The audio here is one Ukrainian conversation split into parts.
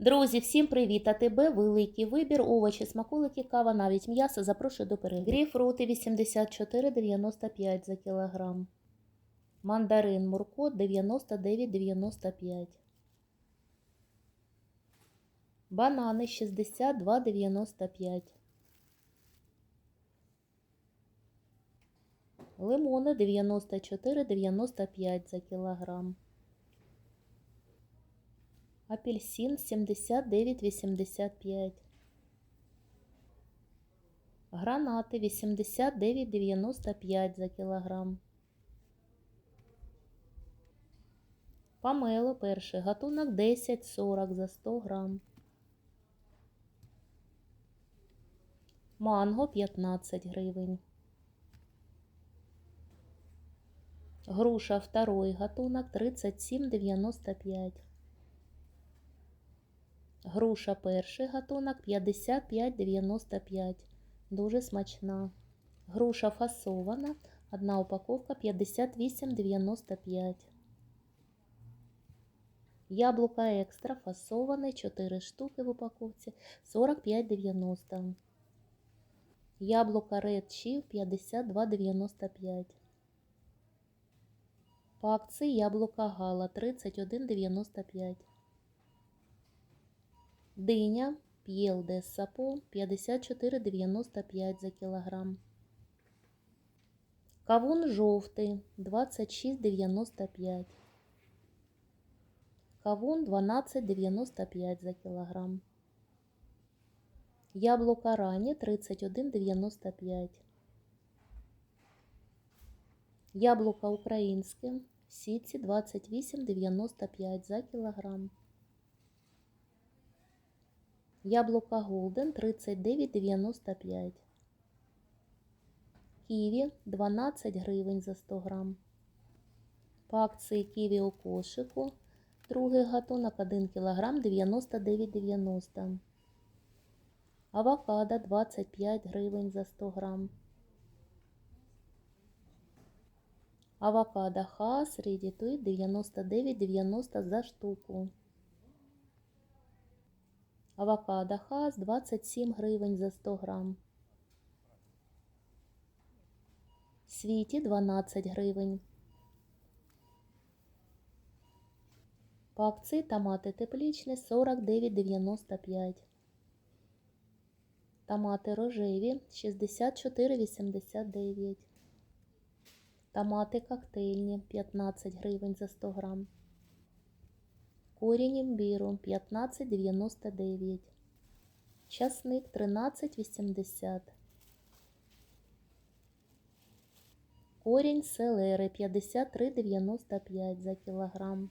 Друзі, всім привіт! АТБ, великий вибір, овочі, смаколики, кава, навіть м'ясо. Запрошую до перегляду. Грейпфрути 84,95 за кілограм. Мандарин Мурко 99,95. Банани 62,95. Лимони 94,95 за кілограм. Апельсин 79,85. Гранати 89,95 за кілограм. Памело перший гатунок 10,40 за 100 грам. Манго 15 гривень. Груша второй гатунок 37,95. Груша перший гатунок 55,95. Дуже смачна. Груша фасована. Одна упаковка 58,95. Яблука екстра фасоване 4 штуки в упаковці 45,90. Яблука Red Chief 52,95. По акції яблука Гала 31,95. Диня П'єл де Сапо 54,95 за кілограм. Кавун жовтий 26,95. Кавун 12,95 за кілограм. Яблука ранні 31,95. Яблука українське в сітці 28,95 за кілограм. Яблука Голден 39,95. Ківі 12 гривень за 100 грам. По акції ківі у кошику. Другий гатунок 1 кг 99,90. Авокадо 25 гривень за 100 грам. Авокадо Хас Ready to eat 99,90 за штуку. Авокадо Хас 27 гривень за 100 грам. Світі 12 гривень. По томати теплічні 49,95. Томати рожеві 64,89. Томати коктейльні 15 гривень за 100 грам. Корінь імбіру 15,99. Часник 13,80. Корінь селери 53,95 за кілограм.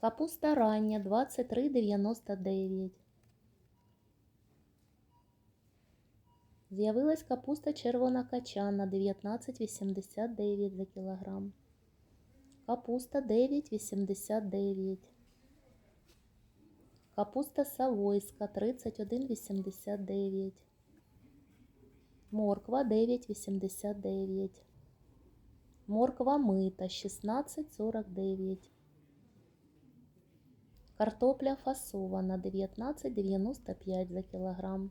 Капуста рання 23,99. З'явилась капуста червона качана 19,89 за кілограм. Капуста 9,89. Капуста савойська 31,89. Морква 9,89. Морква мита 16,49. Картопля фасована 19,95 за кілограм.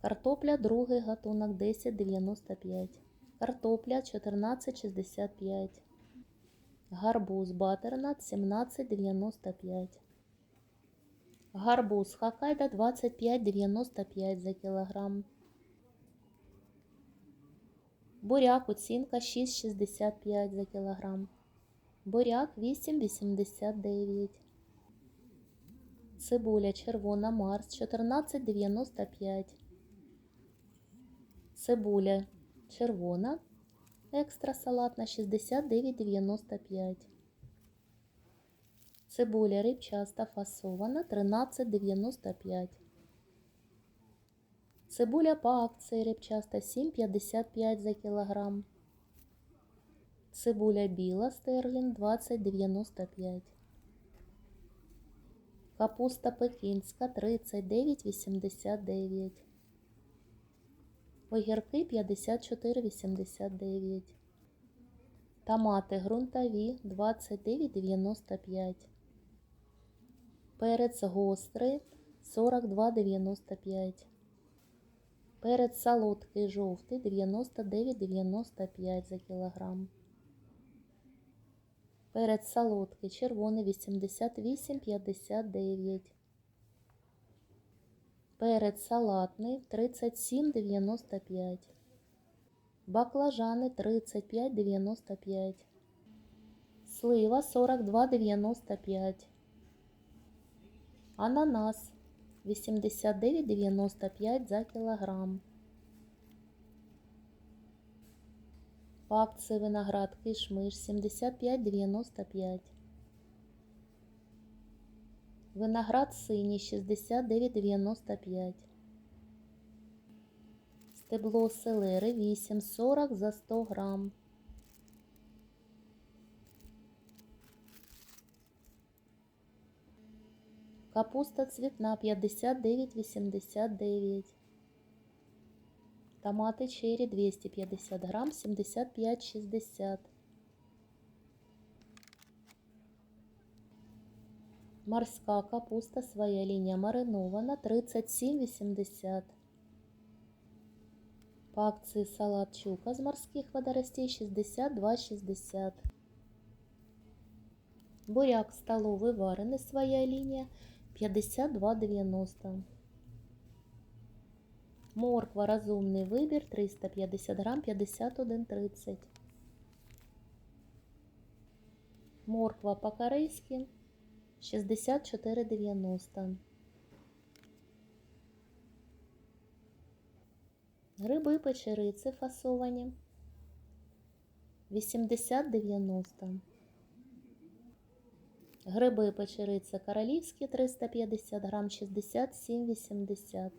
Картопля другий гатунок 10,95. Картопля 14,65. Гарбуз батернат 17,95. Гарбуз хакайда 25,95 за кілограм. Буряк оцінка 6,65 за кілограм. Буряк 8,89. Цибуля червона Марс 14,95. Цибуля червона, екстра салатна 69,95. Цибуля рибчаста фасована 13,95. Цибуля по акції рибчаста 7,55 за кілограм. Цибуля біла стерлін 20,95. Капуста пекінська 39,89. Огірки 54,89. Томати ґрунтові 29,95. Перець гострий 42,95. Перець солодкий жовтий 99,95 за кілограм. Перець солодкий червоний 88,59. Перець салатний 37,95. Баклажани 35,95. Слива 42,95. Ананас 89,95 за кілограм. По акції виноград кишмиш 75,95. Виноград синій 69,95. Стебло селери 8,40 за 100 грам. Капуста цвітна 59,89. Томати черри 250 грам 75,60. Морська капуста своя лінія маринована 37,80. По акції салат чука з морських водоростей 62,60. Буряк столовий варений своя лінія 52,90. Морква розумний вибір 350 грам 51,30. Морква по-корейськи 64,90. Гриби печериці фасовані 80,90. Гриби печериця королівські 350 грам 67,80.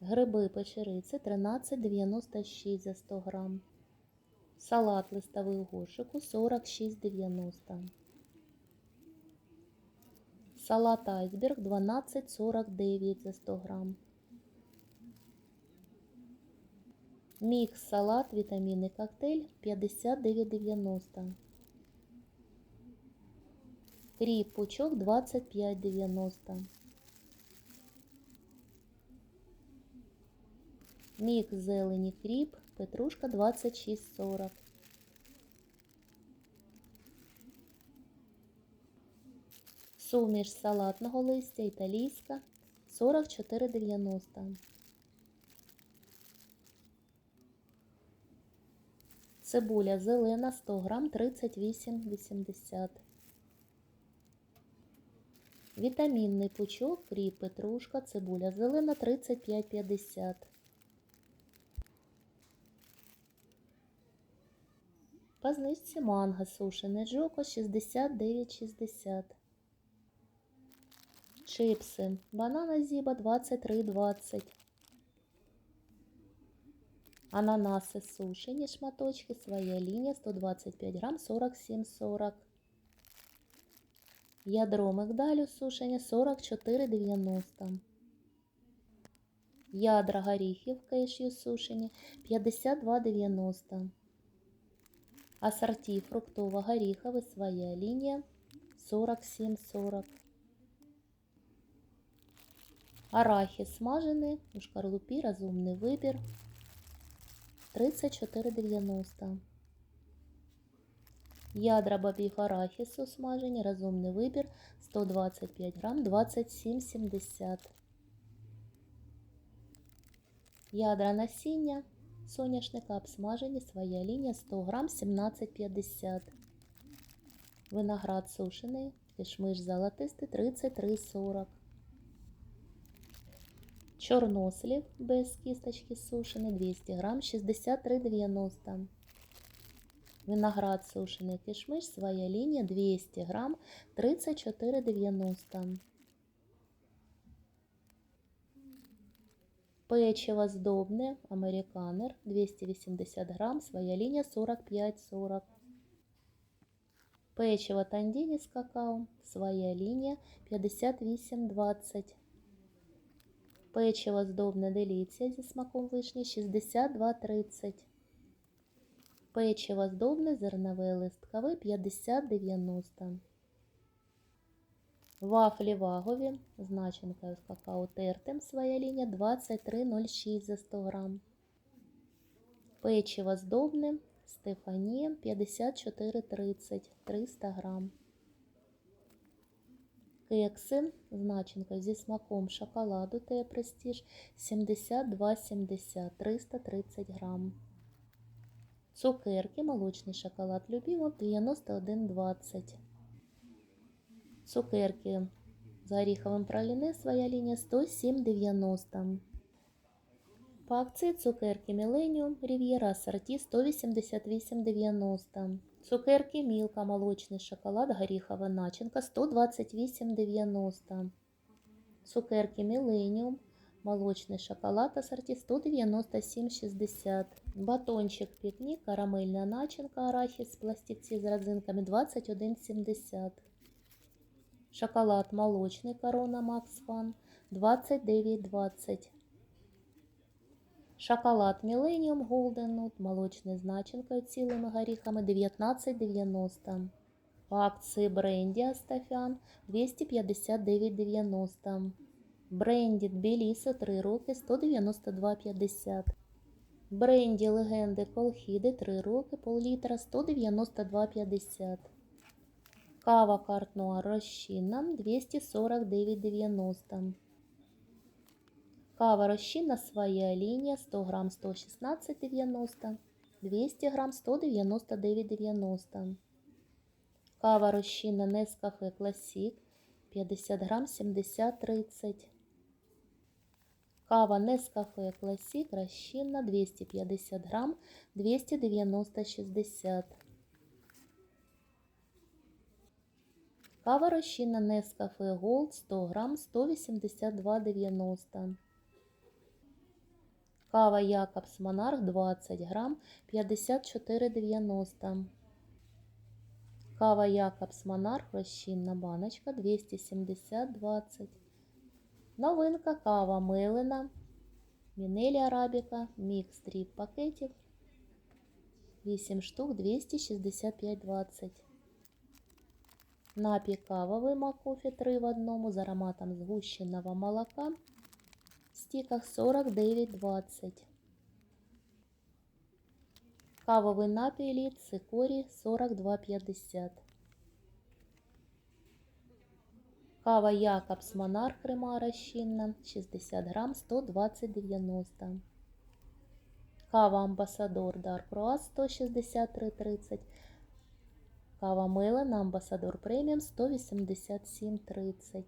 Гриби печериці 13,96 за 100 грам. Салат листовий горшику 46,90. Салат айсберг 12,49 за 100 грам. Мікс салат вітамінний коктейль 59,90. Кріп пучок 25,90. Мікс зелені кріп, петрушка 26,40. Суміш салатного листя італійська 44,90. Цибуля зелена 100 грам 38,80. Вітамінний пучок, кріп, петрушка, цибуля зелена 35,50. По знижці манго сушене джоко 69,60. Чипси. Банана зіба 23,20. Ананаси сушені шматочки, своя лінія 125 грам 47,40. Ядро мигдалю сушені 44,90. Ядра горіхів кешю сушені 52,90. Ассорті фруктово-горіховий своя лінія 47,40. Арахіс смажений у шкарлупі розумний вибір 34,90. Ядра бабіх арахісу смажені, розумний вибір 125 грам 27,70. Ядра насіння соняшника обсмажені, своя лінія 100 грам 17,50. Виноград сушений, кишмиш золотистий 33,40. Чорнослів без кісточки сушений 200 грам 63,90. Виноград сушений кишмиш, своя лінія 200 грам 34,90. Печиво здобне американер 280 грам, своя лінія 45,40. Печиво тандіні з какао, своя лінія 58,20. Печиво здобне деліція зі смаком вишні 62,30. Печиво здобне зернове листкове 50,90. Вафлі вагові з начинкою з какао тертим своя лінія 23,06 за 100 грам. Печиво здобне Стефанія 54,30 300 грам. Кекси з начинкою зі смаком шоколаду Тея Престіж 72,70 330 грам. Цукерки, молочний шоколад Любімов 91,20. Цукерки з горіховим праліне своя лінія 107,90. По акції цукерки Міленіум Рів'єра Асорті 188,90. Цукерки Мілка молочний шоколад горіхова начинка 128,90. Цукерки Міленіум молочний шоколад асорті 197,60. Батончик пікнік карамельна начинка арахіс пластівці з родзинками 21,70. Шоколад молочний корона Макс Фан 29,20. Шоколад Millennium Golden Nut, молочний з цілими горіхами 19,90. По акції бренді Астафян 259,90. Бренді Тбілісі 3 роки 192,50. Бренді Легенди Колхіди 3 роки пол-літра 192,50. Кава Картнуар розчинна 249,90. Кава розчинна своя лінія 100 грам 116,90, 200 грам 199,90. Кава розчинна Нескафе Класік 50 грам 70,30. Кава Нескафе Класік розчинна 250 грам 290,60. Кава розчинна Нескафе Голд 100 грам 182,90. Кава Якобс Монарх 20 грам 54,90. Кава Якобс Монарх розчинна баночка 270,20. Новинка кава Мелена. Мінелі Арабіка. Мікс дріб пакетів. 8 штук 265,20. Напій кавовий макофі 3 в одному з ароматом згущеного молока. Стіках 49,20. Кавовий напій лід цикорій 42,50. Кава Якобс Монарх крема розчинна 60 грам 120,90. Кава Амбасадор Дарк Роаз 163,30. Кава Мелена Амбасадор Преміум 187,30.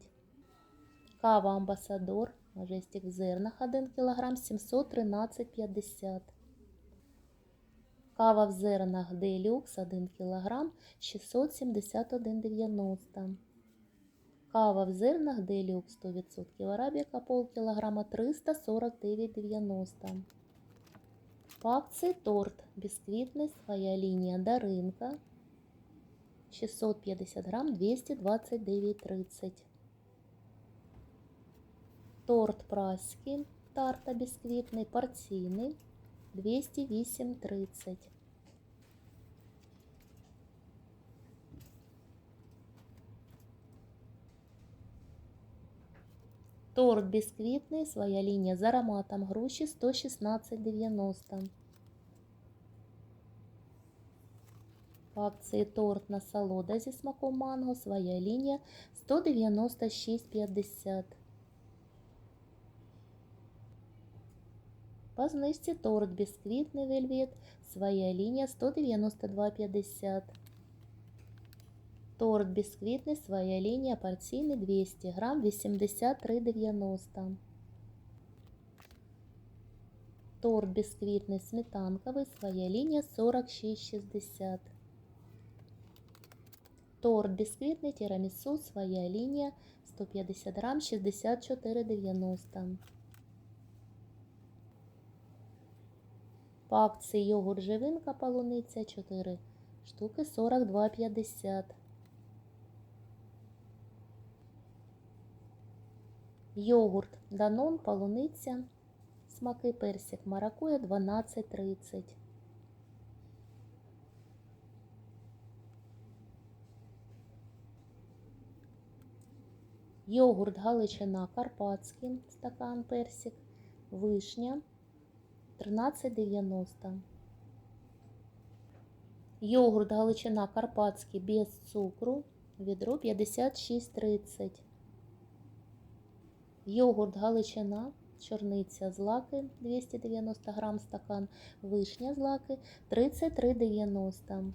Кава Амбасадор Мажестик в зернах 1 кг 713,50. Кава в зернах Делюкс 1 кг 671,90. Кава в зернах Делюкс 100% арабіка пол кілограма 349,90. По акції торт бісквітний своя лінія Даринка 650 грам 229,30. Торт праський, тарта бісквітний, порційний 208,30. Торт бісквітний, своя лінія з ароматом груші 116,90. По акції торт насолода зі смаком манго, своя лінія 196,50. По знижці торт бісквітний вельвет, своя лінія 192,50. Торт бісквітний, своя лінія, порційний 200 грам, 83,90. Торт бісквітний сметанковий, своя лінія 46,60. Торт бісквітний тірамісу, своя лінія 150 грам, 64,90. По акції йогурт живинка полуниця 4 штуки 42,50. Йогурт Данон полуниця. Смаки персик маракуя 12,30. Йогурт Галичина Карпатський, стакан персик, вишня 13,90. Йогурт Галичина Карпатський без цукру, відро 56,30. Йогурт Галичина, чорниця з лаки 290 грам стакан, вишня з лаки 33,90.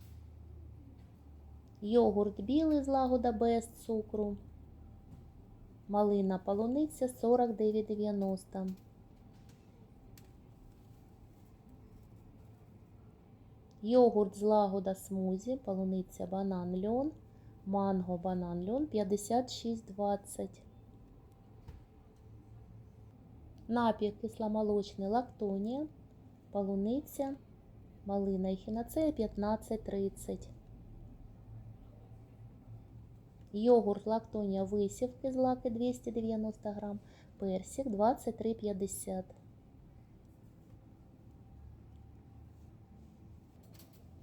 Йогурт білий з лагода без цукру. Малина полуниця 49,90. Йогурт з лагода смузі, полуниця банан льон, манго банан льон 56,20. Напій кисломолочний лактонія, полуниця, малина і хіноцея 15,30. Йогурт лактонія висівки з лаки 290 грам, персик 23,50.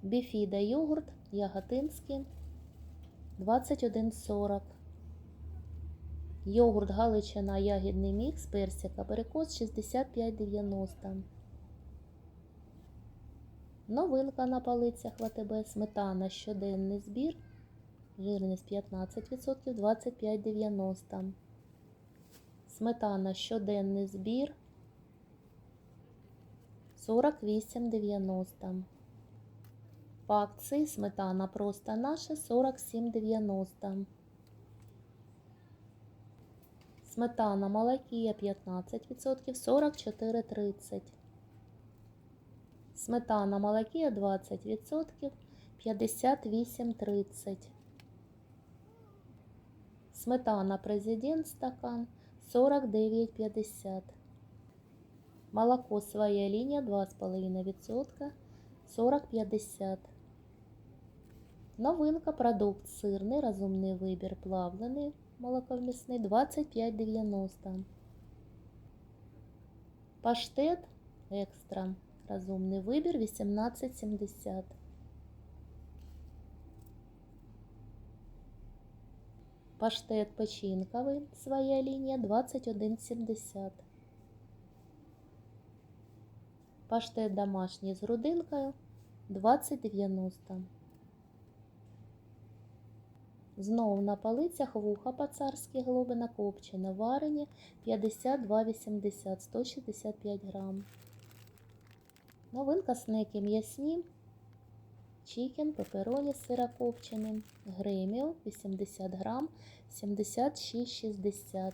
Біфіда йогурт яготинський 21,40. Йогурт Галичина ягідний мікс, персик, абрикос 65,90. Новинка на полицях в АТБ, сметана щоденний збір. Жирність 15%, 25,90. Сметана щоденний збір 48,90. По акції сметана просто наша 47,90. Сметана молокія 15%, 44,30. Сметана молокія 20%, 58,30. Сметана президент стакан 49,50. Молоко своя линия 2,5%, 40,50. Новинка продукт сирний, розумний вибір плавлений, молоковмісний 25,90. Паштет екстра, розумний вибір 18,70. Паштет печінковий, своя лінія 21,70. Паштет домашній з грудинкою 20,90. Знову на полицях вуха по-царськи глобина копчена, варені 52,80, 165 грам. Новинка снеки м'ясні. Чікен, пепероні з сирокопченим, греміо 80 грам, 76,60.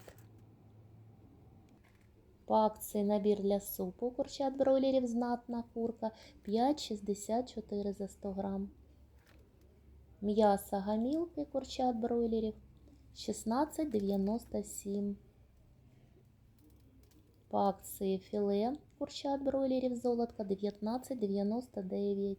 По акції набір для супу курчат бройлерів знатна курка 5,64 за 100 грам. М'ясо гамілки курчат бройлерів 16,97. По акції філе курчат бройлерів золотка 19,99.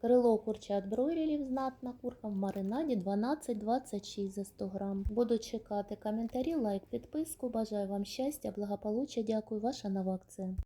Крило курчат бройлерів знатна курка в маринаді 12,26 за 100 грам. Буду чекати коментарі, лайк, підписку. Бажаю вам щастя, благополуччя. Дякую, ваша нова акція.